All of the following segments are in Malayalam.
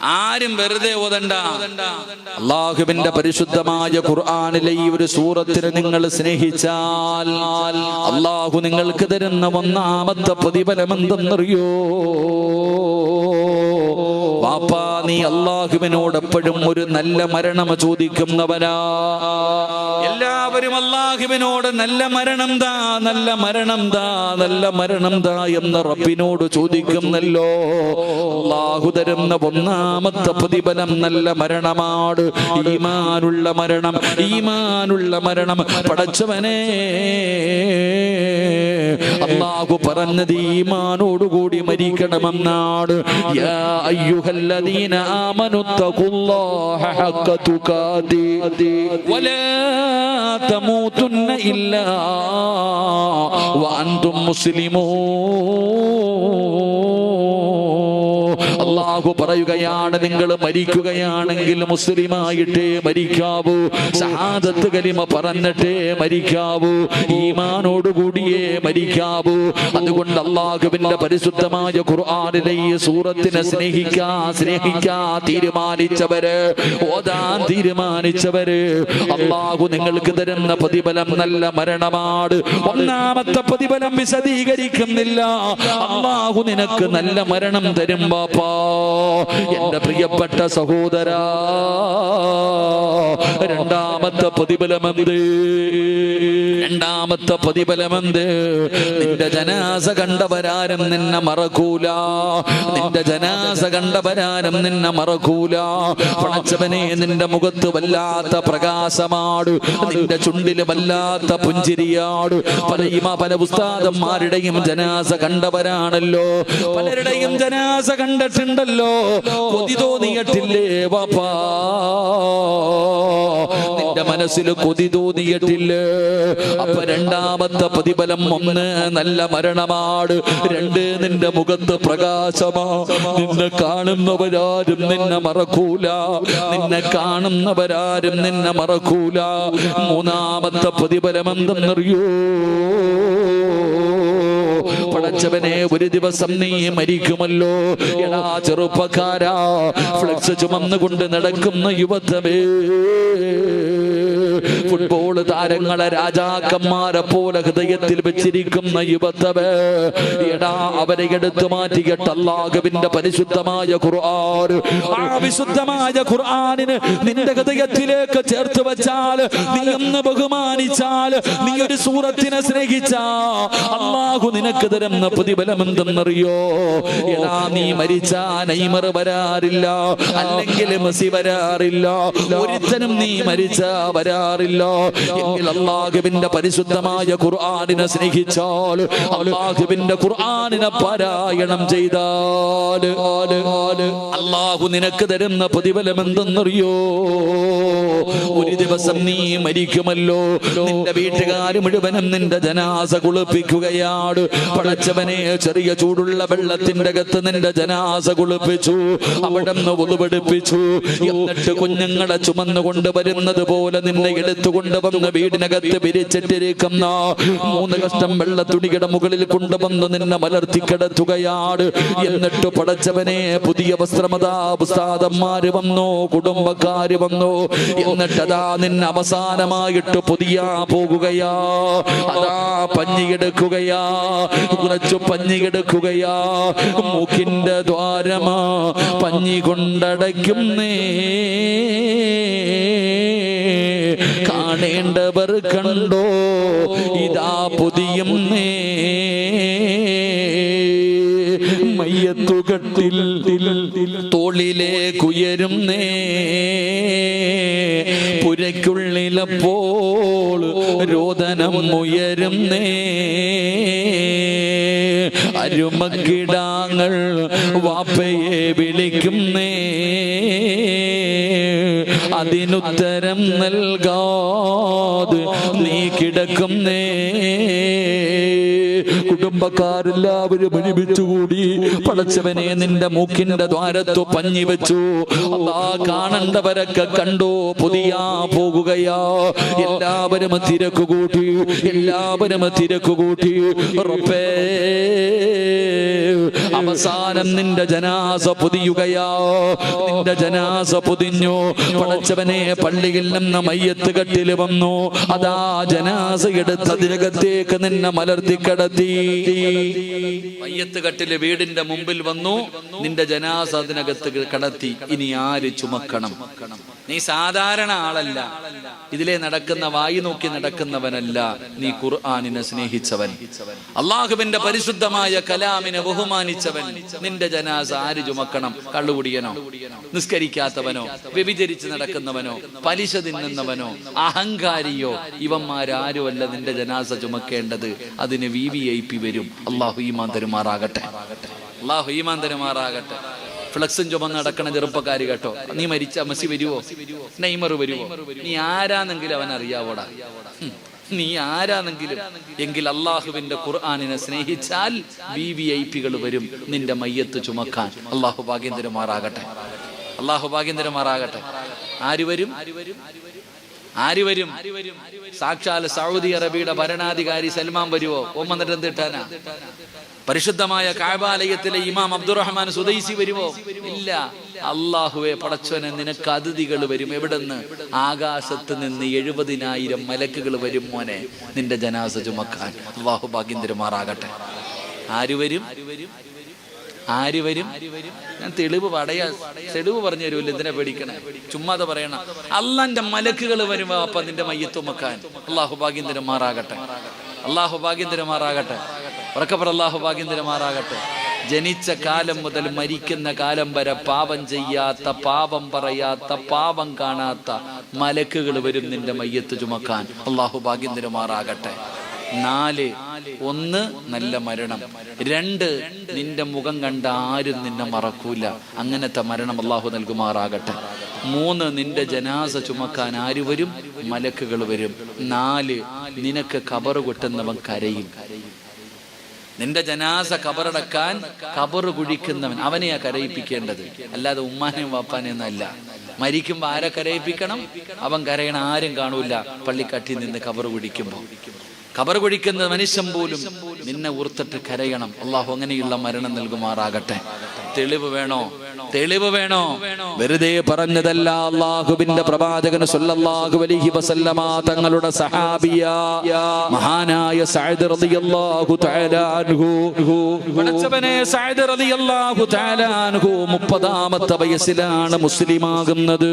ആരും വെറുതെ ഓതണ്ട. അള്ളാഹുവിന്റെ പരിശുദ്ധമായ ഖുർആാനിലെ ഈ ഒരു സൂറത്തിനെ നിങ്ങൾ സ്നേഹിച്ചാൽ അള്ളാഹു നിങ്ങൾക്ക് തരുന്ന ഒന്നാമത്തെ പ്രതിഫലം എന്തെന്നറിയോ പാപ്പാ നീ അള്ളാഹുവിനോട് എപ്പോഴും ഒരു നല്ല മരണം ചോദിക്കുന്നവനാ. എല്ലാവരും അള്ളാഹുവിനോട് നല്ല മരണം താ നല്ല മരണം താ നല്ല മരണം താ എന്ന് റബ്ബിനോട് ചോദിക്കുന്നല്ലോ. അള്ളാഹു തരുന്ന ഒന്നാമത്തെ പ്രതിഫലം നല്ല മരണമാണ്. ഈമാനുള്ള മരണം ഈമാനുള്ള മരണം പടച്ചവനെ. അള്ളാഹു പറഞ്ഞത് ഈമാനോടുകൂടി മരിക്കണമെന്നാണ്. യാ അയ്യുഹല്ലദീന അള്ളാഹു പറയുകയാണ് നിങ്ങൾ മരിക്കുകയാണെങ്കിൽ മുസ്ലിമായിട്ടേ മരിക്കാവൂ. ഷഹാദത്ത് കലിമ പറഞ്ഞിട്ടേ മരിക്കാവൂ. ഈമാനോടുകൂടിയേ മരിക്കാവൂ. അതുകൊണ്ട് അള്ളാഹുവിന്റെ പരിശുദ്ധമായ ഖുർആനിലെ ഈ സൂറത്തിനെ സ്നേഹിക്കാ സ്നേഹിക്കാ തീരുമാനിച്ചവര്. ഓതാൻ തീരുമാനിച്ചവര്. അള്ളാഹു നിങ്ങൾക്ക് തരുന്ന പ്രതിഫലം നല്ല മരണമാണ്. ഒന്നാമത്തെ പ്രതിഫലം വിശദീകരിക്കുന്നില്ല. അള്ളാഹു നിനക്ക് നല്ല മരണം തരും ബാപ്പാ. എന്റെ പ്രിയപ്പെട്ട സഹോദര രണ്ടാമത്തെ പ്രതിഫലമെന്ത്? രണ്ടാമത്തെ പ്രതിഫലമെന്ത്? നിന്റെ ജനാസ കണ്ടവരാരും നിന്നെ മറക്കൂല. നിന്റെ ജനാസ കണ്ടവരാരും നിന്നെ മറക്കൂല. പണച്ചവനെ നിന്റെ മുഖത്ത് വല്ലാത്ത പ്രകാശമാട്. നിന്റെ ചുണ്ടിൽ വല്ലാത്ത പുഞ്ചിരിയാട്. പല ഇമ പല പുസ്താദന്മാരുടെയും ജനാസ കണ്ടവരാണല്ലോ. പലരുടെയും ജനാസ കണ്ടിട്ടുണ്ടല്ലോ. കൊതി തോന്നിയിട്ടില്ലേ വാപ്പാ? നിന്റെ മനസ്സിൽ കൊതി തോന്നിയിട്ടില്ലേ അപ്പൊ രണ്ടാമത്തെ പ്രതിഫലം ഒന്ന് നല്ല മരണമാട് രണ്ട് നിന്റെ മുഖത്ത് പ്രകാശമാ. നിന്നെ കാണുന്നവരാരും നിന്നെ മറക്കൂല. നിന്നെ കാണുന്നവരാരും നിന്നെ മറക്കൂല. മൂന്നാമത്തെ പ്രതിഫലം എന്തെന്നറിയോ? പടച്ചവനെ ഒരു ദിവസം നീ മരിക്കുമല്ലോ. എടാ ചെറുപ്പക്കാരാ ഫ്ലക്സ് ചുമന്നുകൊണ്ട് നടക്കുന്ന യുവത്വമേ. ഫുട്ബോൾ താരങ്ങളെ രാജാക്കന്മാരെ പോലെ ഹൃദയത്തിൽ വെച്ചിരിക്കുന്ന യുവത്വമേ എടാ അവരെ എടുത്തു മാറ്റിയിട്ട് പരിശുദ്ധമായ ഖുർആൻ. ആ വിശുദ്ധമായ ഖുർആനിന് നിന്റെ ഹൃദയത്തിലേക്ക് ചേർത്ത് വെച്ചാൽ നീ ഒന്ന് ബഹുമാനിച്ചാൽ നീ ഒരു സൂറത്തിനെ സ്നേഹിച്ചാ. അള്ളാഹു നിനക്ക് തരുന്ന പ്രതിഫലം എന്തെന്നറിയോ എടാ നീ മരിച്ച നൈമർ വരാറില്ല അല്ലെങ്കിൽ മസി വരാറില്ല. ഒരുത്തനും നീ മരിച്ചാ വരാറില്ല എങ്കിൽ അള്ളാഹുവിന്റെ പരിശുദ്ധമായ ഖുർആാനിനെ സ്നേഹിച്ചാൽ അള്ളാഹുവിന്റെ ഖുർആാനിനെ പാരായണം ചെയ്താൽ അള്ളാഹു നിനക്ക് തരുന്ന പ്രതിഫലം എന്തെന്നറിയോ? ഒരു ദിവസം നീ മരിക്കുമല്ലോ. നിന്റെ വീട്ടുകാർ മുഴുവനും നിന്റെ ജനാസ കുളിപ്പിക്കുകയാണ്. പടച്ചവനെ ചെറിയ ചൂടുള്ള വെള്ളത്തിന്റെ അകത്ത് നിന്റെ ജനാസ കുളിപ്പിച്ചു. അവിടെ നിന്ന് ഒതുപെടുപ്പിച്ചു എന്നിട്ട് കുഞ്ഞുങ്ങളെ ചുമന്നുകൊണ്ട് വരുന്നത് പോലെ നിന്നെ എടുത്തുകൊണ്ട് വന്ന് വീടിനകത്ത് വിരിച്ചിട്ടിരിക്കുന്ന മൂന്ന് കഷ്ടം വെള്ള തുണിയുടെ മുകളിൽ കൊണ്ടുവന്ന് നിന്നെ മലർത്തി കിടത്തുകയാണ് എന്നിട്ട് പടച്ചവനെ പുതിയ വസ്ത്രമതാ പുസ്താദന്മാര് വന്നു കുടുംബക്കാര് വന്നു. എന്നിട്ടതാ നിന്നെ അവസാനമായിട്ട് പുതിയ പോകുകയാ. അതാ പഞ്ഞിയെടുക്കുകയാ കുറച്ചു പഞ്ഞിയെടുക്കുകയാ മൂക്കിന്റെ ദ്വാരമാ പഞ്ഞി കൊണ്ടടയ്ക്കുന്നേ. കാണേണ്ടവർ കണ്ടോ? ഇതാ പുതിയുന്നേ മയ്യത്തുകട്ടിൽ നേ പുരയ്ക്കുള്ളിലപ്പോൾ രോദനം ഉയരും നേ അരുമക്കിടാങ്ങൾ വാപ്പയെ വിളിക്കുന്നേ അതിനുത്തരം നൽകാതെ നീ കിടക്കുന്നേ. കുടുംബ കുടുംബക്കാരെല്ലാവരും ഒരുമിച്ചുകൂടി പടച്ചവനെ നിന്റെ മൂക്കിന്റെ ദ്വാരത്തു പഞ്ഞി വെച്ചു. അല്ലാ കാണണ്ടവരൊക്കെ കണ്ടോ? പുതിയ പോകുകയാ. എല്ലാവരും തിരക്ക് കൂട്ടി എല്ലാവരും തിരക്ക് കൂട്ടി. അവസാനം നിന്റെ ജനാസ പൊതിയുകയാ. നിന്റെ ജനാസ പൊതിഞ്ഞു. പടച്ചവനെ പള്ളിയിൽ നിന്ന് മയ്യത്ത് കെട്ടിൽ വന്നു. അതാ ജനാസ എടുത്ത് അതിനകത്തേക്ക് നിന്നെ മലർത്തി കടത്തി. മയ്യത്ത് കട്ടിൽ വീടിന്റെ മുമ്പിൽ വന്നു. നിന്റെ ജനാസ അതിനകത്ത് കടത്തി. ഇനി ആര് ചുമക്കണം? നീ സാധാരണ ആളല്ല. ഇതിലെ നടക്കുന്ന വായി നോക്കി നടക്കുന്നവനല്ല നീ ഖുർആാനിനെ സ്നേഹിച്ചവൻ. അള്ളാഹുവിന്റെ പരിശുദ്ധമായ കലാമിനെ ബഹുമാനിച്ചവൻ നിന്റെ ജനാസ ആര് ചുമക്കണം? കള്ളുകുടിയനോ? നിസ്കരിക്കാത്തവനോ? വ്യഭിചരിച്ച് നടക്കുന്നവനോ? പലിശ തിന്നുന്നവനോ? അഹങ്കാരിയോ? ഇവന്മാരാരുമല്ല നിന്റെ ജനാസ ചുമക്കേണ്ടത്. അതിന് വി വി ഐ പി വരും. അള്ളാഹു ഈമാൻ തരുമാറാകട്ടെ. അള്ളാഹു ഈമാൻ തരുമാറാകട്ടെ. ഫ്ലക്സും ചുമന്ന് നടക്കണ ചെറുപ്പക്കാരി കേട്ടോ. നീ മരിച്ച മസി വരുവോ? നെയ്മർ വരുവോ? നീ ആരാന്നെങ്കിലും അവൻ അറിയാവോടാ. നീ ആരാന്നെങ്കിലും എങ്കിൽ അള്ളാഹുവിന്റെ ഖുർആാനിനെ സ്നേഹിച്ചാൽ വി വി ഐ പികൾ വരും നിന്റെ മയ്യത്ത് ചുമക്കാൻ. അള്ളാഹു ഭാഗ്യന്തരമാറാകട്ടെ. അള്ളാഹു ഭാഗ്യന്തരമാറാകട്ടെ. ആര് വരും? ആര് വരും? സാക്ഷാൽ സൗദി അറേബ്യയുടെ ഭരണാധികാരി സൽമാൻ വരുവോ? ഓം വന്നിട്ട് എന്തിട്ടാനാ പരിശുദ്ധമായ കാബാലയത്തിലെ ഇമാം അബ്ദുറഹ്മാൻ സുദൈസി വരുമോ? ഇല്ല. അള്ളാഹുവെ പടച്ചവനെ നിനക്ക് അതിഥികൾ വരും. എവിടെന്ന്? ആകാശത്ത് നിന്ന് എഴുപതിനായിരം മലക്കുകൾ വരും മോനെ. നിന്റെ ജനാസ ചുമക്കാൻ. അള്ളാഹു ഭാഗ്യം തരുമാറാകട്ടെ ആര് വരും? ആര് വരും? ഞാൻ തെളിവ് പടയാ. തെളിവ് പറഞ്ഞു തരുമല്ലോ ഇതിനെ പേടിക്കണേ? ചുമ്മാതെ പറയണം. അള്ളാന്റെ മലക്കുകൾ വരുമ്പോ അപ്പൊ നിന്റെ മയ്യത്തുമക്കാൻ അള്ളാഹു ഭാഗ്യം തരുമാറാകട്ടെ അള്ളാഹു ഭാഗ്യം തരുമാറാകട്ടെ ഉറക്കപ്പുറ അള്ളാഹു ഭാഗ്യം തരുമാറാകട്ടെ ജനിച്ച കാലം മുതൽ മരിക്കുന്ന കാലം വരെ പാപം ചെയ്യാത്ത പാപം പറയാത്ത പാപം കാണാത്ത മലക്കുകൾ വരും നിന്റെ മയ്യത്ത് ചുമക്കാൻ. അള്ളാഹു ഭാഗ്യം മാറാകട്ടെ നാല് ഒന്ന് നല്ല മരണം. രണ്ട് നിന്റെ മുഖം കണ്ട ആരും നിന്നെ മറക്കൂല. അങ്ങനത്തെ മരണം അള്ളാഹു നൽകുമാറാകട്ടെ. മൂന്ന് നിന്റെ ജനാസ ചുമക്കാൻ ആര് വരും? മലക്കുകൾ വരും. നാല് നിനക്ക് കബറ് കൊട്ടുന്നവൻ കരയും. നിന്റെ ജനാസ കബറടക്കാൻ കബറ് കുഴിക്കുന്നവൻ. അവനെയാ കരയിപ്പിക്കേണ്ടത്. അല്ലാതെ ഉമ്മാനെയും വാപ്പാനെയും അല്ല. മരിക്കുമ്പോ ആരെ കരയിപ്പിക്കണം? അവൻ കരയണ ആരും കാണൂല. പള്ളിക്കാട്ടിൽ നിന്ന് കബറ് കുഴിക്കുമ്പോ. കബർ കുഴിക്കുന്ന മനുഷ്യൻ പോലും നിന്നെ ഉർത്തിട്ട് കരയണം. അള്ളാഹു അങ്ങനെയുള്ള മരണം നൽകുമാറാകട്ടെ. തെളിവ് വേണോ? തെളിവ് വേണോ? വെറുതെ പറഞ്ഞതല്ല അള്ളാഹുബിന്റെ പ്രവാചകൻ സല്ലല്ലാഹു അലൈഹി വസല്ലമ തങ്ങളുടെ സഹാബിയ മഹാനായ സഅദ് റളിയല്ലാഹു തആല അൻഹു. പടച്ചവനെ സഅദ് റളിയല്ലാഹു തആല അൻഹു 30ാമത്തെ വയസ്സിലാണ് മുസ്ലിമാകുന്നത്.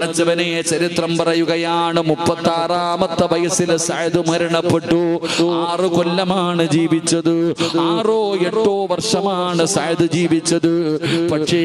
പടച്ചവനെ ചരിത്രം പറയുകയാണ് 36ാമത്തെ വയസ്സിൽ സഅദ് മരണപ്പെട്ടു. ആറ് കൊല്ലമാണ് ജീവിച്ചത്. ആറോ എട്ടോ വർഷമാണ് സഅദ് ജീവിച്ചത്. പക്ഷേ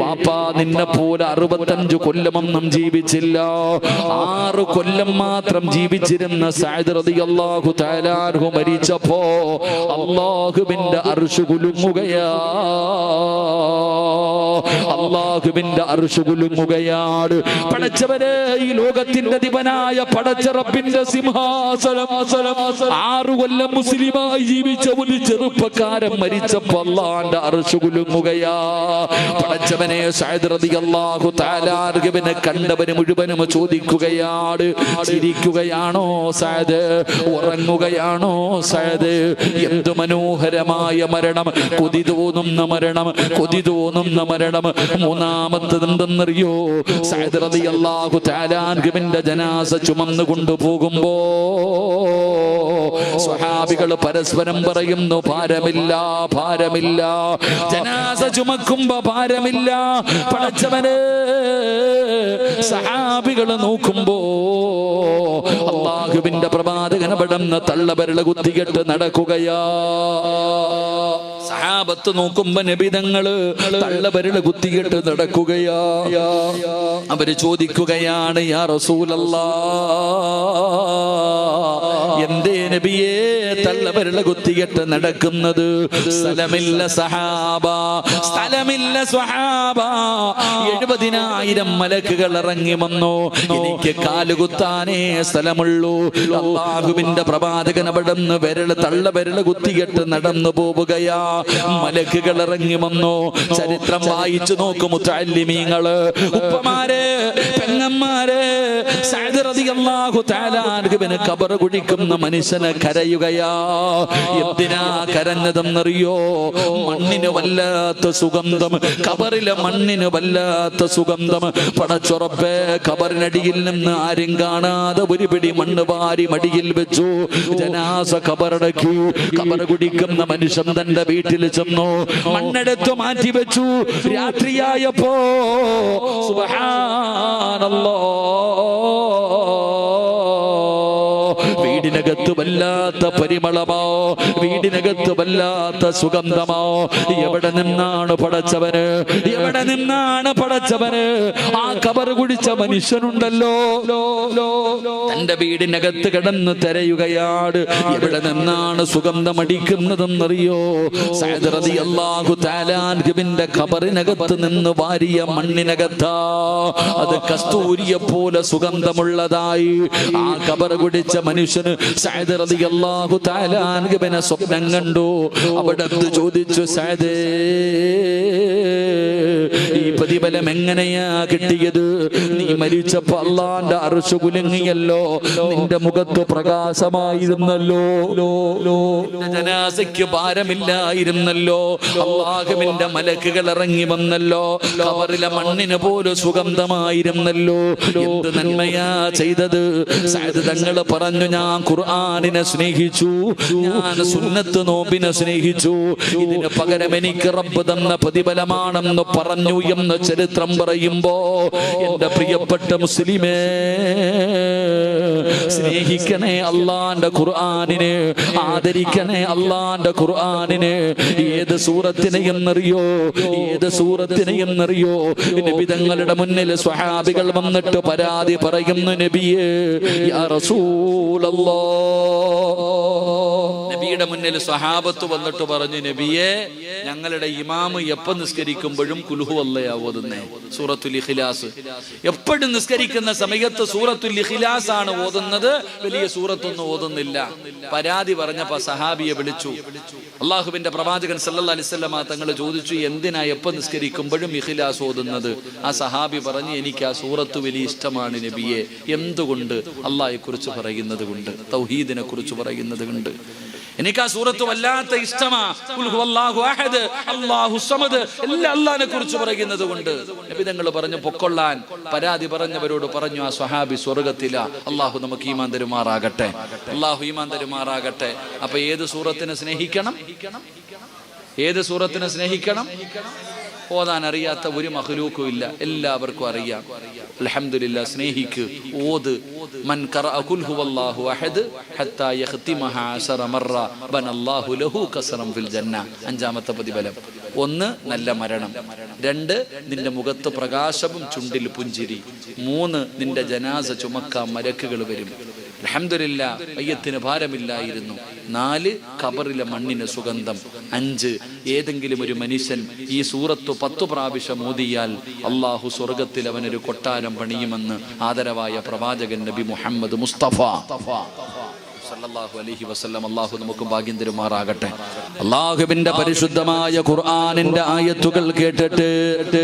വാപ്പാ നിന്നെ പോലെ അറുപത്തഞ്ചു കൊല്ലമൊന്നും ജീവിച്ചില്ല. ആറ് കൊല്ലം മാത്രം ജീവിച്ചിരുന്ന തആല അൻഹു മരിച്ചപ്പോ അള്ളാഹുവിന്റെ അർശ് കുലുങ്ങുകയാ. അള്ളാഹുവിന്റെ അർശ് കുലുങ്ങുകയാണ്. പടച്ചവരെ ഈ ലോകത്തിന്റെ ദിവനായ പടച്ചറപ്പിന്റെ സിംഹാസനം. ആറു കൊല്ലം മുസ്ലിമായി ജീവിച്ച ഒരു ചെറുപ്പക്കാരൻ മരിച്ചപ്പോ അള്ളാന്റെ അർശ് കുലുങ്ങുകയാ. പടച്ചവനെ അർഹബിനെ കണ്ടവന് മുഴുവനും ചോദിക്കുകയാണ്. ചിരിക്കുകയാണോ സഅദ് ഉറങ്ങുകയാണോ സഅദ് എന്തു മനോഹരമായ മരണം. കൊതി തോന്നുന്ന മരണം. കൊതി തോന്നുന്ന മരണം. മൂന്നാമത്തത് എന്തെന്നറിയോ? തആല അൻഹുവിന്റെ ജനാസ ചുമന്നു കൊണ്ടുപോകുമ്പോ സ്വഹാബികൾ പരസ്പരം പറയുന്നു ഭാരമില്ല ഭാരമില്ല. ജനാസ ചുമക്കുമ്പോ ഭാരമില്ല പടച്ചവന് സഹാബികൾ നോക്കുമ്പോ അള്ളാഹുവിന്റെ പ്രഭാതകനപടം പടന്ന് തള്ളവരള കുത്തികെട്ട് നടക്കുകയാ. സഹാബത്ത് നോക്കുമ്പോ നബിതങ്ങൾ തള്ളവരള കുത്തിയിട്ട് നടക്കുകയാ. അവർ ചോദിക്കുകയാണ് യാ റസൂലല്ല എന്തേ നബിയെ തള്ളവരള കുത്തിയിട്ട് നടക്കുന്നത്? സ്ഥലമില്ല സഹാബ സ്ഥലമില്ല സഹാബ എഴുപതിനായിരം മലക്കുകൾ ഇറങ്ങി വന്നു. എനിക്ക് കാലുകുത്താനേ സ്ഥലമുള്ളൂ. അള്ളാഹുവിന്റെ പ്രവാചകൻ അവിടെ നിന്ന് വിരൽ തള്ള വിരൽ കുത്തിയിട്ട് നടന്നു പോവുകയാ. മലക്കുകൾ ഇറങ്ങി വന്നു. ചരിത്രം വായിച്ചു നോക്കും മുത്തല്ലിമീങ്ങൾ ഉപ്പമാരെ പെങ്ങന്മാരെ ഖബർ കുടിക്കുന്ന മനുഷ്യനെ കരയുകയാ. എന്തിനാ കരഞ്ഞതെന്നറിയോ? മണ്ണിന് വല്ലാത്ത സുഗന്ധം ഖബറിലെ മണ്ണിന് വല്ലാത്ത സുഗന്ധം. പടച്ചുറപ്പേ ഖബറിനടിയിൽ നിന്ന് ആരും കാണാതെ ഒരു പിടി മണ്ണ് വാരി മടിയിൽ വെച്ചു. ജനാസ ഖബറടക്കി ഖബർ കുടിക്കുന്ന മനുഷ്യൻ തന്റെ വീട്ടിൽ ചെന്നു. മണ്ണെടുത്ത് മാറ്റി വെച്ചു. രാത്രിയായപ്പോ സുബ്ഹാനല്ലാഹ് വീടിനകത്ത് വല്ലാത്ത പരിമളമോ? വീടിനകത്ത് വല്ലാത്ത സുഗന്ധമോ? എവിടെ നിന്നാണ് പടച്ചവന്? എവിടെ നിന്നാണ് പടച്ചവന്? ആ കബർ കുടിച്ച മനുഷ്യനുണ്ടല്ലോ. തന്റെ വീടിനകത്ത് കിടന്ന് തിരയുകയാണ് എവിടെ നിന്നാണ് സുഗന്ധം അടിക്കുന്നതെന്നറിയോ അൻഹുവിന്റെ ഖബറിനകത്ത് നിന്ന് വാരിയ മണ്ണിനകത്താ. അത് കസ്തൂരിയെ പോലെ സുഗന്ധമുള്ളതായി. ആ കബർ കുടിച്ച മനുഷ്യന് സ്വപ്നം കണ്ടു. അവിടെ ചോദിച്ചു സഅദേ പ്രതിഫലം എങ്ങനെയാ കിട്ടിയത്? നീ മരിച്ചപ്പോ അള്ളാന്റെ അറിച്ചു കുലുങ്ങിയല്ലോ. നിന്റെ മുഖത്ത് പ്രകാശമായിരുന്നല്ലോ. ജനാസയ്ക്ക് ഭാരമില്ലായിരുന്നല്ലോ. അള്ളാഹുവിന്റെ മലക്കുകൾ ഇറങ്ങി വന്നല്ലോ. കവറിലെ മണ്ണിന് പോലും സുഗന്ധമായിരുന്നല്ലോ. എന്ത് നന്മയാ ചെയ്തത്? തങ്ങൾ പറഞ്ഞു ഞാൻ ഖുർആാനിനെ സ്നേഹിച്ചു. ഞാൻ സുന്നത്ത് നോമ്പിനെ സ്നേഹിച്ചു. ഇതിന് പകരം എനിക്ക് റബ്ബ് തന്ന പ്രതിഫലമാണെന്ന് പറഞ്ഞു എന്ന് ചരിത്രം പറയുമ്പോ എന്റെ പ്രിയപ്പെട്ട മുസ്ലിമേ സ്നേഹിക്കണേ അള്ളാന്റെ ഖുർആാനിന് ആദരിക്കണേ അള്ളാന്റെ ഖുർആാനിന്. ഏത് സൂറത്തിനെ എന്നറിയോ? ഏത് സൂറത്തിനെ എന്നറിയോ? നബിതങ്ങളുടെ മുന്നിൽ സ്വഹാബികൾ വന്നിട്ട് പരാതി പറയുന്നു നബിയേ നബിയുടെ മുന്നിൽ സ്വഹാബത്ത് വന്നിട്ട് പറഞ്ഞു നബിയെ ഞങ്ങളുടെ ഇമാമ് എപ്പോ നിസ്കരിക്കുമ്പോഴും കുലുഹു അല്ലയാ ഓതുന്നേ സൂറത്തുൽ ഇഖ്ലാസ്. എപ്പോഴും നിസ്കരിക്കുന്ന സമയത്ത് സൂറത്തുൽ ഇഖ്ലാസ് ആണ് ഓതുന്നത്. വലിയ സൂറത്തൊന്നും ഓതുന്നില്ല. പരാതി പറഞ്ഞപ്പോ സഹാബിയെ വിളിച്ചു. അള്ളാഹുവിന്റെ പ്രവാചകൻ സല്ലല്ലാഹു അലൈഹി വസല്ലമ തങ്ങൾ ചോദിച്ചു എന്തിനാ എപ്പോ നിസ്കരിക്കുമ്പോഴും ഇഖിലാസ് ഓതുന്നത്? ആ സഹാബി പറഞ്ഞു എനിക്ക് ആ സൂറത്ത് വലിയ ഇഷ്ടമാണ് നബിയെ. എന്തുകൊണ്ട്? അള്ളാഹെ കുറിച്ച് പറയുന്നത് കൊണ്ട് തൗഹീദിനെ കുറിച്ച് പറയുന്നത് കൊണ്ട്. എനിക്ക് ആ സൂറത്ത് വല്ലാത്ത ഇഷ്ടമാ. അഹദ്, സമദ് എല്ലാം കുറിച്ച് പറയുന്നത് കൊണ്ട്. നബി തങ്ങൾ പറഞ്ഞു പൊക്കൊള്ളാൻ. പരാതി പറഞ്ഞവരോട് പറഞ്ഞു ആ സ്വഹാബി സ്വർഗത്തില അള്ളാഹു നമുക്ക് ഈമാൻ തരുമാറാകട്ടെ. അള്ളാഹു ഈമാൻ തരുമാറാകട്ടെ. അപ്പൊ ഏത് സൂറത്തിനെ സ്നേഹിക്കണം? ഏത് സൂറത്തിനെ സ്നേഹിക്കണം? ഓതാൻ അറിയാത്ത ഒരു മഹലൂക്കും ഇല്ല. എല്ലാവർക്കും അറിയാം. അലഹമില്ല സ്നേഹിക്ക്. ഓത്. മൻ അഞ്ചാമത്തെ പ്രതിഫലം. ഒന്ന് നല്ല മരണം. രണ്ട് നിന്റെ മുഖത്ത് പ്രകാശവും ചുണ്ടിൽ പുഞ്ചിരി. മൂന്ന് നിന്റെ ജനാസ ചുമക്കാൻ മരക്കുകൾ വരും. അൽഹംദുലില്ലാ അയ്യത്തിന് ഭാരമില്ലായിരുന്നു. നാല് കബറിലെ മണ്ണിന് സുഗന്ധം. അഞ്ച് ഏതെങ്കിലും ഒരു മനുഷ്യൻ ഈ സൂറത്ത് പത്തു പ്രാവശ്യം ഓതിയാൽ അള്ളാഹു സ്വർഗത്തിൽ അവനൊരു കൊട്ടാരം പണിയുമെന്ന് ആദരവായ പ്രവാചകൻ നബി മുഹമ്മദ് മുസ്തഫ. സല്ലല്ലാഹു അലൈഹി വസല്ലം അള്ളാഹു നമുക്ക് ഭാഗ്യം തരുമാറാകട്ടെ. അള്ളാഹുവിന്റെ പരിശുദ്ധമായ ഖുർആാനിന്റെ ആയത്തുകൾ കേട്ടിട്ട്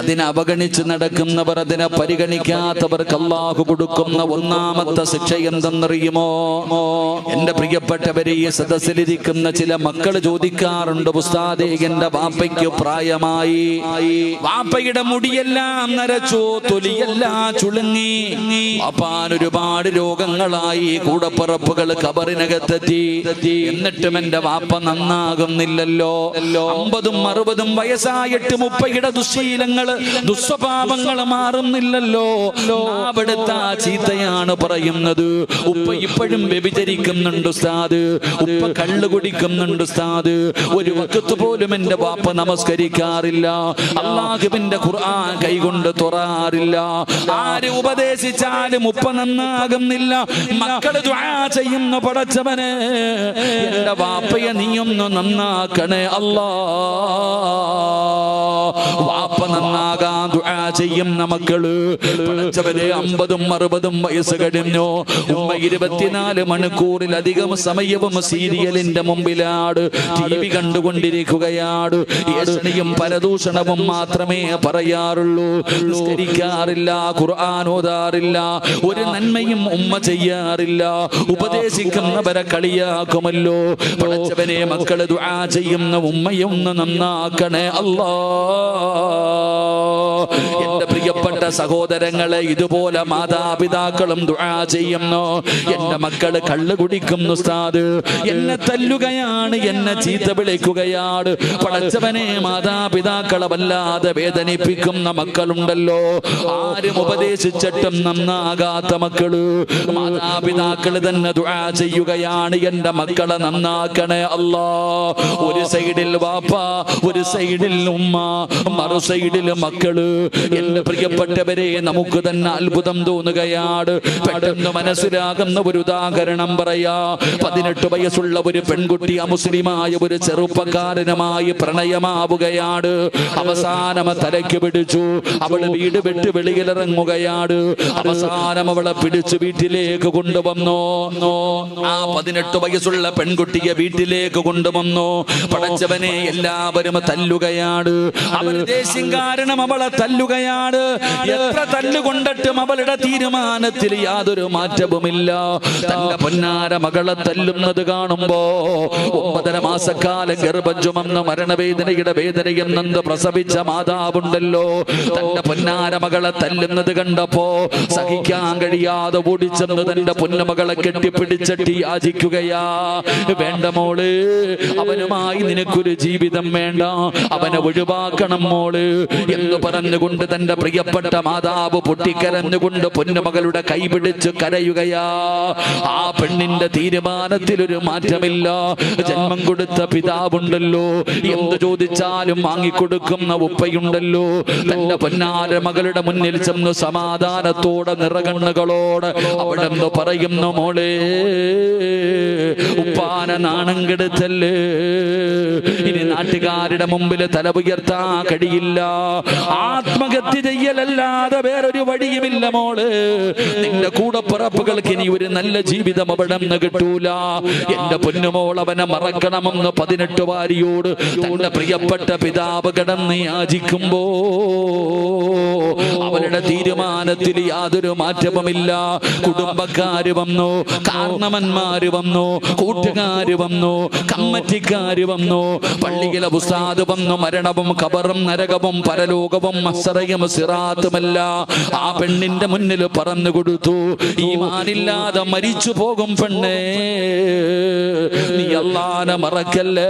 അതിനെ അവഗണിച്ച് നടക്കുന്നവർ അതിനെ പരിഗണിക്കാത്തവർക്ക് അള്ളാഹു കൊടുക്കുന്ന ഒന്നാമത്തെ ശിക്ഷ എന്തെന്നറിയുമോ? എന്റെ പ്രിയപ്പെട്ടവരെ ഈ സദസ്സിലിരിക്കുന്ന ചില മക്കൾ ചോദിക്കാറുണ്ട് ഉസ്താദേ എന്റെ വാപ്പയ്ക്ക് പ്രായമായി. വാപ്പയുടെ മുടിയെല്ലാം നരച്ചു തൊലിയെല്ലാം ചുളുങ്ങി. വാപ്പാൻ ഒരുപാട് രോഗങ്ങളായി കൂടപ്പറപ്പുകൾ കബറിനകത്തെത്തി എന്നിട്ടും എന്റെ വാപ്പ നന്നാകുന്നില്ലല്ലോ. അമ്പതും അറുപതും വയസ്സായിട്ട് മുപ്പയുടെ ദുശീലങ്ങൾ ദുസ്വഭാവങ്ങൾ മാറുന്നില്ലല്ലോ. അവിടുത്തെ ആ ചീത്തയാണ് പറയുന്നത്. ഉപ്പ ഇപ്പോഴും വ്യഭിചരിക്കുന്നുണ്ട് ഉസ്താദ്. ഉപ്പ കള്ളു കുടിക്കുന്നുണ്ട് ഉസ്താദ്. ഒരു വക്കത്ത് പോലും എന്റെ വാപ്പ നമസ്കരിക്കാറില്ല. അള്ളാഹുവിന്റെ ഖുർആൻ കൈകൊണ്ട് തുറാറില്ല. ആര് ഉപദേശിച്ചാലും ഉപ്പ നന്നാകുന്നില്ല. മക്കൾ ദുആ ചെയ്യുന്ന പടച്ചവനെ. എന്റെ വാപ്പയെ നീയൊന്ന് നന്നാക്കണേ അല്ലാ. വാപ്പ നന്നാകാൻ ദുആ ചെയ്യുന്ന മക്കൾ പഠിച്ചവരെ അമ്പതും അറുപതും വയസ്സ് കഴിഞ്ഞു. ഉമ്മ ഇരുപത്തിനാല് മണിക്കൂറിലധികം സമയവും സീരിയലിന്റെ മുമ്പിലാട് ടി വി കണ്ടുകൊണ്ടിരിക്കുകയാണ്. ഏഷണിയും പരദൂഷണവും മാത്രമേ പറയാറുള്ളൂ. നിസ്കരിക്കാറില്ല ഖുർആൻ ഓതാറില്ല ഒരു നന്മയും ഉമ്മ ചെയ്യാറില്ല. ഉപദേശിക്കുന്നവരെ കളിയാക്കുമല്ലോ. പഠിച്ചവനെ മക്കൾ ദുആ ചെയ്യുന്ന ഉമ്മയൊന്ന് നന്നാക്കണേ. അല്ലാ എന്റെ പ്രിയപ്പെട്ട സഹോദരങ്ങളെ ഇതുപോലെ മാതാപിതാക്കളും ദുആ ചെയ്യുന്നു. എന്റെ മക്കൾ കള്ള് കുടിക്കുന്നു ഉസ്താദ്. എന്നെ തല്ലുകയാണ് എന്നെ ചീത്ത വിളിക്കുകയാണ്. പടച്ചവനെ മാതാപിതാക്കളെ വല്ലാതെ വേദനിപ്പിക്കുന്ന മക്കളുണ്ടല്ലോ. ആരും ഉപദേശിച്ചിട്ടും നന്നാകാത്ത മക്കൾ. മാതാപിതാക്കൾ തന്നെ ദുആ ചെയ്യുകയാണ്. എന്റെ മക്കളെ നന്നാക്കണേ അല്ലാ. ഒരു സൈഡിൽ വാപ്പ ഒരു സൈഡിൽ ഉമ്മ മറു സൈഡിൽ മക്കൾ. എന്റെ പ്രിയപ്പെട്ടവരെ നമുക്ക് തന്നെ അത്ഭുതം തോന്നുകയാണ് പെട്ടെന്ന് മനസ്സിലാകുന്ന ഒരു ഉദാഹരണം പറയാ. പതിനെട്ട് വയസ്സുള്ള ഒരു പെൺകുട്ടി അമുസ്ലിമായ ഒരു ചെറുപ്പക്കാരനുമായി പ്രണയമാവുകയാണ് അവസാനം തലയ്ക്ക് പിടിച്ചു. അവൾ വീട് വിട്ട് വെളിയിലിറങ്ങുകയാണ് അവസാനം അവളെ പിടിച്ചു വീട്ടിലേക്ക് കൊണ്ടുവന്നു. ആ പതിനെട്ട് വയസ്സുള്ള പെൺകുട്ടിയെ വീട്ടിലേക്ക് കൊണ്ടുവന്നു. പടച്ചവനെ എല്ലാവരും തല്ലുകയാണ് അവൾ ദേഷ്യം കാരണം അവളെ തല്ലുകയാണ് എത്ര തല്ലുകൊണ്ടിട്ടും അവളുടെ തീരുമാനത്തിൽ യാതൊരു മാറ്റവുമില്ല. തന്റെ പൊന്നാര മകളെ തല്ലുന്നത് കാണുമ്പോ ഒമ്പതര മാസക്കാലം ഗർഭം മരണവേദനയുടെ വേദനയും നന്ദ് പ്രസവിച്ച മാതാവുണ്ടല്ലോ. തന്റെ പൊന്നാര മകളെ തല്ലുന്നത് കണ്ടപ്പോ സഹിക്കാൻ കഴിയാതെ ഓടിച്ചെന്ന് തന്റെ പൊന്നുമകളെ കെട്ടിപ്പിടിച്ചിട്ട് യാചിക്കുകയാ. വേണ്ട മോൾ അവനുമായി നിനക്കൊരു ജീവിതം വേണ്ട. അവനെ ഒഴിവാക്കണം മോൾ എന്ന് പറഞ്ഞുകൊണ്ട് തന്റെ പ്രിയപ്പെട്ട മാതാവ് പൊട്ടിക്കരഞ്ഞുകൊണ്ട് പൊന്നുമകളുടെ കൈപിടിച്ച് കരയുകയാ. ആ പെണ്ണിന്റെ തീരുമാനത്തിൽ ഒരു മാറ്റമില്ല. ജന്മം കൊടുത്ത പിതാവുണ്ടല്ലോ. എന്ത് ചോദിച്ചാലും വാങ്ങിക്കൊടുക്കുന്ന ഉപ്പയുണ്ടല്ലോ. തന്റെ പൊന്നാര മകളുടെ മുന്നിൽ ചെന്ന് സമാധാനത്തോടെ നിറകണ്ണുകളോട് അവിടെ പറയുന്നു മോളെ. ഉപ്പാന നാണം കെടുത്തല്ലേ ഇനി നാട്ടുകാരുടെ മുമ്പിൽ തല ഉയർത്താൻ കഴിയില്ല. ആത്മഹത്യ ചെയ്യലല്ലാതെ വേറൊരു വഴിയുമില്ല മോൾ. നിന്റെ കൂടപ്പിറപ്പുകൾക്ക് ഇനി ഒരു നല്ല ജീവിതം അവിടെ നിന്ന് കിട്ടൂല. എന്റെ പൊന്നുമോൾ അവനെ മറക്കണമെന്ന് പതിനെട്ട് വാരിയോട് തന്റെ പ്രിയപ്പെട്ട പിതാവ് കിടന്ന് യാചിക്കുമ്പോ അവരുടെ തീരുമാനത്തിൽ യാതൊരു മാറ്റവുമില്ല. കുടുംബക്കാര് വന്നു കാരണവന്മാര് വന്നു കൂട്ടുകാര് വന്നു കമ്മറ്റിക്കാര് വന്നു പള്ളിയിലെ ഉസ്താദ് വന്നു മരണവും കബറും നരകവും പരലോകവും അസറയും സിറാത്തുമല്ല. ആ പെണ്ണിന്റെ മുന്നിൽ പറഞ്ഞു കൊടുത്തു ഈ മാനില്ലാതെ മരിച്ചു പോകും പെണ്ണേ. നീ അള്ളാനെ മറക്കല്ലേ?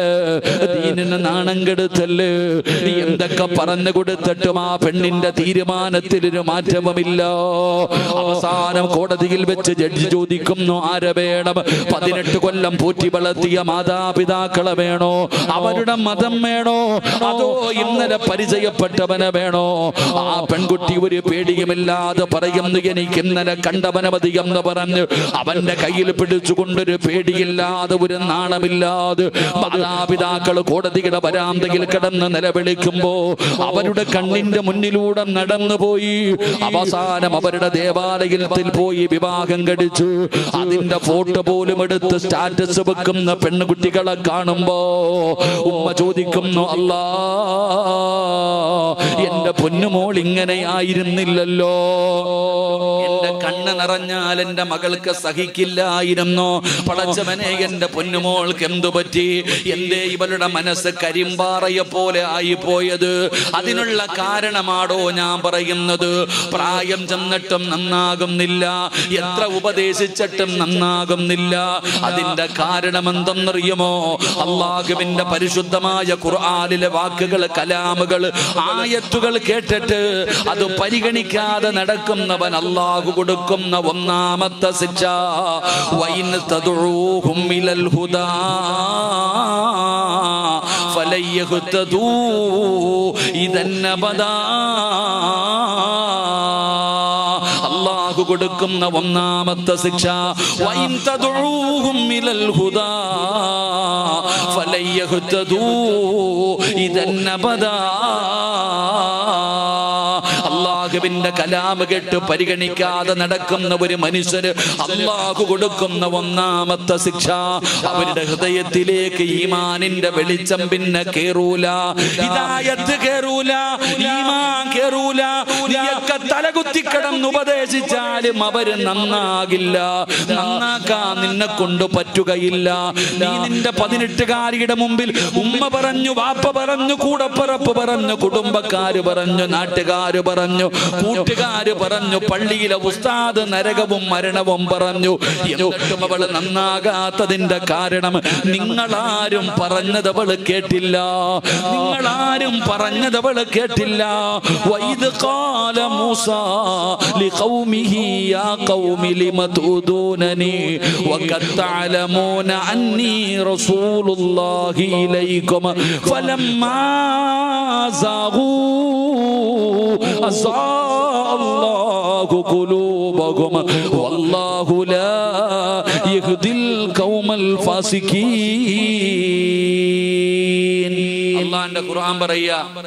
ദീനിന് നാണം കെടുത്തല്ലേ? നീ എന്തൊക്കെ പറഞ്ഞു കൊടുത്തിട്ടും ആ പെണ്ണിന്റെ തീരുമാനത്തിൽ ഒരു മാറ്റവുമില്ല. അവസാനം കോടതിയിൽ വെച്ച് ജഡ്ജി ചോദിക്കുന്നു ആരെ വേണം? പതിനെട്ട് കൊല്ലം പൂറ്റി വളർത്തിയ മാതാപിതാക്കളെ വേണോ? അവരുടെ മതം വേണോ? അതോ ഇന്നലെ പരിചയപ്പെട്ടവനെ വേണോ? ആ പെൺകുട്ടി ഒരു പേടിയുമില്ലാതെ പറയുന്നു എനിക്ക് ഇന്നലെ കണ്ടവനെ മതി എന്ന് പറഞ്ഞു അവന്റെ കയ്യിൽ പിടിച്ചുകൊണ്ടൊരു പേടിയില്ലാതെ ഒരു നാണമില്ലാതെ മാതാപിതാക്കൾ കോടതിയുടെ വരാന്തയിൽ കിടന്ന് നിലവിളിക്കുമ്പോ അവരുടെ കണ്ണിന്റെ മുന്നിലൂടെ നടന്നുപോയി അവസാനം അവരുടെ ദേവാലയത്തിൽ പോയി വിവാഹം കഴിച്ചു. അതിന്റെ ഫോട്ടോ പോലും എടുത്ത് സ്റ്റാറ്റസ് വെക്കുന്ന പെണ്ണുകുട്ടികളെ കാണുമ്പോ ഉമ്മ ചോദിക്കുന്നു അല്ലാ എന്റെ പൊന്നുമോൾ ഇങ്ങനെയായിരുന്നില്ലല്ലോ എന്റെ കണ്ണ് നിറഞ്ഞാൽ എന്റെ മകൾക്ക് സഹിക്കില്ലായിരുന്നു? പടച്ചവനെ എന്റെ പൊന്നുമോൾക്ക് എന്തു പറ്റി? എന്തേ ഇവളുടെ മനസ്സ് കരിമ്പാറയെ പോലെ ആയി ആയിപ്പോയത്? അതിനുള്ള കാരണമാടോ ഞാൻ പറയുന്നത്? പ്രായം ചെന്നിട്ടും നന്നാകുന്നില്ല. എത്ര ഉപദേശിച്ചിട്ടും നന്നാകുന്നില്ല. അതിന്റെ കാരണം എന്തെന്നറിയുമോ അള്ളാഹുവിന്റെ പരിശുദ്ധമായ ഖുർആനിലെ വാക്കുകൾ കലാമുകൾ ആയത്തുകൾ കേട്ടിട്ട് അത് പരിഗണിക്കാതെ നടക്കുന്നവൻ അള്ളാഹു കൊടുക്കുന്ന ഒന്നാമത്തെ ശിക്ഷ. വൈൻ കൊടുക്കുന്ന ഒന്നാമത്തെ ശിക്ഷ. വൈൻ അള്ളാഹുവിന്റെ കലാമ് കേട്ട് പരിഗണിക്കാതെ നടക്കുന്ന ഒരു മനുഷ്യന് അള്ളാഹു കൊടുക്കുന്ന ഒന്നാമത്തെ ശിക്ഷ. അവരുടെ ഹൃദയത്തിലേക്ക് ഈമാനിന്റെ വെളിച്ചം പിന്നെ കേറൂല. ഹിദായത്ത് കേറൂല. ഈമാൻ കേറൂല. നീയൊക്കെ ഉപദേശിച്ചാലും അവർ നന്നാകില്ല. നന്നാക്കാൻ നിന്നെ കൊണ്ട് പറ്റുകയില്ല. നീ നിന്റെ പതിനെട്ടുകാരിയുടെ മുമ്പിൽ ഉമ്മ പറഞ്ഞു വാപ്പ പറഞ്ഞു കൂടപ്പറപ്പ് പറഞ്ഞു കുടുംബക്കാര് പറഞ്ഞു നാട്ടുകാര് പറഞ്ഞു കൂട്ടുകാര് പറഞ്ഞു പള്ളിയിലെ ഉസ്താദ് നരകവും മരണവും പറഞ്ഞു എന്നിട്ടും അവള് നന്നാകാത്തതിന്റെ കാരണം നിങ്ങളാരും പറഞ്ഞത് അവള് കേട്ടില്ല നിങ്ങളാരും പറഞ്ഞത് അവള് കേട്ടില്ല വൈദ് കാല മൂസ لقومه يا قوم لم تؤذونني وقد تعلمون أني رسول الله إليكم فلما زاغوا أزاغ الله قلوبهم والله لا يهدي القوم الفاسقين الله عند القرآن بريا